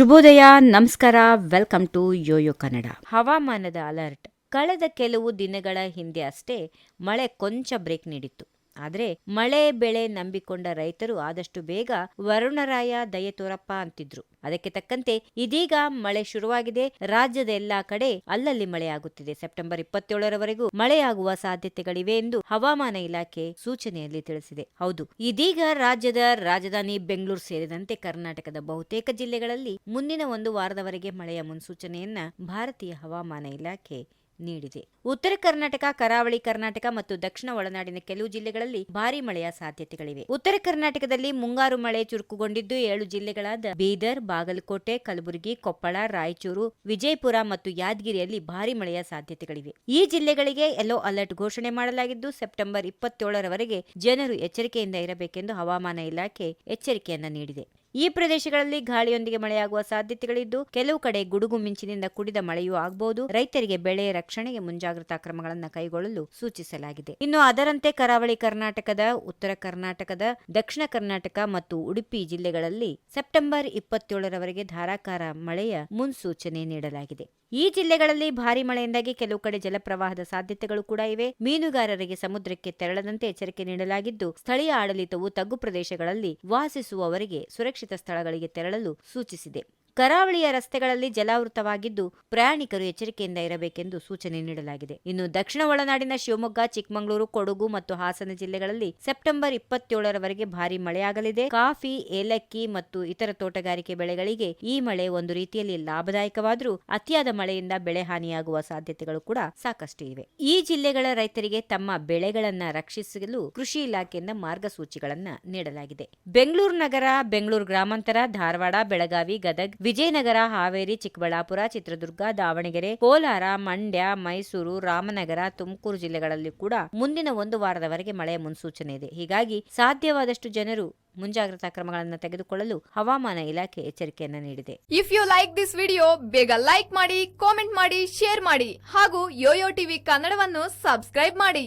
ಶುಭೋದಯ, ನಮಸ್ಕಾರ welcome to Yoyo Kannada ಹವಾಮಾನದ ಅಲರ್ಟ್ ಕಳೆದ ಕೆಲವು ದಿನಗಳ ಹಿಂದೆ ಅಷ್ಟೇ ಮಳೆ ಕೊಂಚ ಬ್ರೇಕ್ ನೀಡಿತ್ತು. ಆದ್ರೆ ಮಳೆ ಬೆಳೆ ನಂಬಿಕೊಂಡ ರೈತರು ಆದಷ್ಟು ಬೇಗ ವರುಣರಾಯ ದಯೆ ತೋರಪ್ಪ ಅಂತಿದ್ರು. ಅದಕ್ಕೆ ತಕ್ಕಂತೆ ಇದೀಗ ಮಳೆ ಶುರುವಾಗಿದೆ. ರಾಜ್ಯದ ಎಲ್ಲಾ ಕಡೆ ಅಲ್ಲಲ್ಲಿ ಮಳೆಯಾಗುತ್ತಿದೆ. ಸೆಪ್ಟೆಂಬರ್ ಇಪ್ಪತ್ತೇಳರವರೆಗೂ ಮಳೆಯಾಗುವ ಸಾಧ್ಯತೆಗಳಿವೆ ಎಂದು ಹವಾಮಾನ ಇಲಾಖೆ ಸೂಚನೆಯಲ್ಲಿ ತಿಳಿಸಿದೆ. ಹೌದು, ಇದೀಗ ರಾಜ್ಯದ ರಾಜಧಾನಿ ಬೆಂಗಳೂರು ಸೇರಿದಂತೆ ಕರ್ನಾಟಕದ ಬಹುತೇಕ ಜಿಲ್ಲೆಗಳಲ್ಲಿ ಮುಂದಿನ ಒಂದು ವಾರದವರೆಗೆ ಮಳೆಯ ಮುನ್ಸೂಚನೆಯನ್ನ ಭಾರತೀಯ ಹವಾಮಾನ ಇಲಾಖೆ ನೀಡಿದೆ. ಉತ್ತರ ಕರ್ನಾಟಕ, ಕರಾವಳಿ ಕರ್ನಾಟಕ ಮತ್ತು ದಕ್ಷಿಣ ಒಳನಾಡಿನ ಕೆಲವು ಜಿಲ್ಲೆಗಳಲ್ಲಿ ಭಾರಿ ಮಳೆಯ ಸಾಧ್ಯತೆಗಳಿವೆ. ಉತ್ತರ ಕರ್ನಾಟಕದಲ್ಲಿ ಮುಂಗಾರು ಮಳೆ ಚುರುಕುಗೊಂಡಿದ್ದು ಏಳು ಜಿಲ್ಲೆಗಳಾದ ಬೀದರ್, ಬಾಗಲಕೋಟೆ, ಕಲಬುರಗಿ, ಕೊಪ್ಪಳ, ರಾಯಚೂರು, ವಿಜಯಪುರ ಮತ್ತು ಯಾದಗಿರಿಯಲ್ಲಿ ಭಾರಿ ಮಳೆಯ ಸಾಧ್ಯತೆಗಳಿವೆ. ಈ ಜಿಲ್ಲೆಗಳಿಗೆ ಯೆಲ್ಲೋ ಅಲರ್ಟ್ ಘೋಷಣೆ ಮಾಡಲಾಗಿದ್ದು, ಸೆಪ್ಟೆಂಬರ್ ಇಪ್ಪತ್ತೇಳರವರೆಗೆ ಜನರು ಎಚ್ಚರಿಕೆಯಿಂದ ಇರಬೇಕೆಂದು ಹವಾಮಾನ ಇಲಾಖೆ ಎಚ್ಚರಿಕೆಯನ್ನ ನೀಡಿದೆ. ಈ ಪ್ರದೇಶಗಳಲ್ಲಿ ಗಾಳಿಯೊಂದಿಗೆ ಮಳೆಯಾಗುವ ಸಾಧ್ಯತೆಗಳಿದ್ದು, ಕೆಲವು ಕಡೆ ಗುಡುಗು ಮಿಂಚಿನಿಂದ ಕುಡಿದ ಮಳೆಯೂ ಆಗಬಹುದು ರೈತರಿಗೆ ಬೆಳೆ ರಕ್ಷಣೆಗೆ ಮುಂಜಾಗ್ರತಾ ಕ್ರಮಗಳನ್ನು ಕೈಗೊಳ್ಳಲು ಸೂಚಿಸಲಾಗಿದೆ. ಇನ್ನು ಅದರಂತೆ ಕರಾವಳಿ ಕರ್ನಾಟಕದ, ಉತ್ತರ ಕರ್ನಾಟಕದ, ದಕ್ಷಿಣ ಕರ್ನಾಟಕ ಮತ್ತು ಉಡುಪಿ ಜಿಲ್ಲೆಗಳಲ್ಲಿ ಸೆಪ್ಟೆಂಬರ್ ಇಪ್ಪತ್ತೇಳರವರೆಗೆ ಧಾರಾಕಾರ ಮಳೆಯ ಮುನ್ಸೂಚನೆ ನೀಡಲಾಗಿದೆ. ಈ ಜಿಲ್ಲೆಗಳಲ್ಲಿ ಭಾರಿ ಮಳೆಯಿಂದಾಗಿ ಕೆಲವು ಕಡೆ ಜಲಪ್ರವಾಹದ ಸಾಧ್ಯತೆಗಳು ಕೂಡ ಇವೆ. ಮೀನುಗಾರರಿಗೆ ಸಮುದ್ರಕ್ಕೆ ತೆರಳದಂತೆ ಎಚ್ಚರಿಕೆ ನೀಡಲಾಗಿದ್ದು, ಸ್ಥಳೀಯ ಆಡಳಿತವು ತಗ್ಗು ಪ್ರದೇಶಗಳಲ್ಲಿ ವಾಸಿಸುವವರಿಗೆ ಸುರಕ್ಷಿತ ಸ್ಥಳಗಳಿಗೆ ತೆರಳಲು ಸೂಚಿಸಿದೆ. ಕರಾವಳಿಯ ರಸ್ತೆಗಳಲ್ಲಿ ಜಲಾವೃತವಾಗಿದ್ದು, ಪ್ರಯಾಣಿಕರು ಎಚ್ಚರಿಕೆಯಿಂದ ಇರಬೇಕೆಂದು ಸೂಚನೆ ನೀಡಲಾಗಿದೆ. ಇನ್ನು ದಕ್ಷಿಣ ಒಳನಾಡಿನ ಶಿವಮೊಗ್ಗ, ಚಿಕ್ಕಮಗಳೂರು, ಕೊಡಗು ಮತ್ತು ಹಾಸನ ಜಿಲ್ಲೆಗಳಲ್ಲಿ ಸೆಪ್ಟೆಂಬರ್ ಇಪ್ಪತ್ತೇಳರವರೆಗೆ ಭಾರಿ ಮಳೆಯಾಗಲಿದೆ. ಕಾಫಿ, ಏಲಕ್ಕಿ ಮತ್ತು ಇತರ ತೋಟಗಾರಿಕೆ ಬೆಳೆಗಳಿಗೆ ಈ ಮಳೆ ಒಂದು ರೀತಿಯಲ್ಲಿ ಲಾಭದಾಯಕವಾದರೂ ಅತಿಯಾದ ಮಳೆಯಿಂದ ಬೆಳೆ ಹಾನಿಯಾಗುವ ಸಾಧ್ಯತೆಗಳು ಕೂಡ ಸಾಕಷ್ಟು ಇವೆ. ಈ ಜಿಲ್ಲೆಗಳ ರೈತರಿಗೆ ತಮ್ಮ ಬೆಳೆಗಳನ್ನು ರಕ್ಷಿಸಲು ಕೃಷಿ ಇಲಾಖೆಯಿಂದ ಮಾರ್ಗಸೂಚಿಗಳನ್ನು ನೀಡಲಾಗಿದೆ. ಬೆಂಗಳೂರು ನಗರ, ಬೆಂಗಳೂರು ಗ್ರಾಮಾಂತರ, ಧಾರವಾಡ, ಬೆಳಗಾವಿ, ಗದಗ್ ವಿಜಯನಗರ, ಹಾವೇರಿ, ಚಿಕ್ಕಬಳ್ಳಾಪುರ, ಚಿತ್ರದುರ್ಗ, ದಾವಣಗೆರೆ, ಕೋಲಾರ, ಮಂಡ್ಯ, ಮೈಸೂರು, ರಾಮನಗರ, ತುಮಕೂರು ಜಿಲ್ಲೆಗಳಲ್ಲಿ ಕೂಡ ಮುಂದಿನ ಒಂದು ವಾರದವರೆಗೆ ಮಳೆಯ ಮುನ್ಸೂಚನೆ ಇದೆ. ಹೀಗಾಗಿ ಸಾಧ್ಯವಾದಷ್ಟು ಜನರು ಮುಂಜಾಗ್ರತಾ ಕ್ರಮಗಳನ್ನು ತೆಗೆದುಕೊಳ್ಳಲು ಹವಾಮಾನ ಇಲಾಖೆ ಎಚ್ಚರಿಕೆಯನ್ನು ನೀಡಿದೆ. If you like this video ಬೇಗ ಲೈಕ್ ಮಾಡಿ ಕಾಮೆಂಟ್ ಮಾಡಿ ಶೇರ್ ಮಾಡಿ ಹಾಗೂ ಯೋಯೋ ಟಿವಿ ಕನ್ನಡವನ್ನು ಸಬ್ಸ್ಕ್ರೈಬ್ ಮಾಡಿ.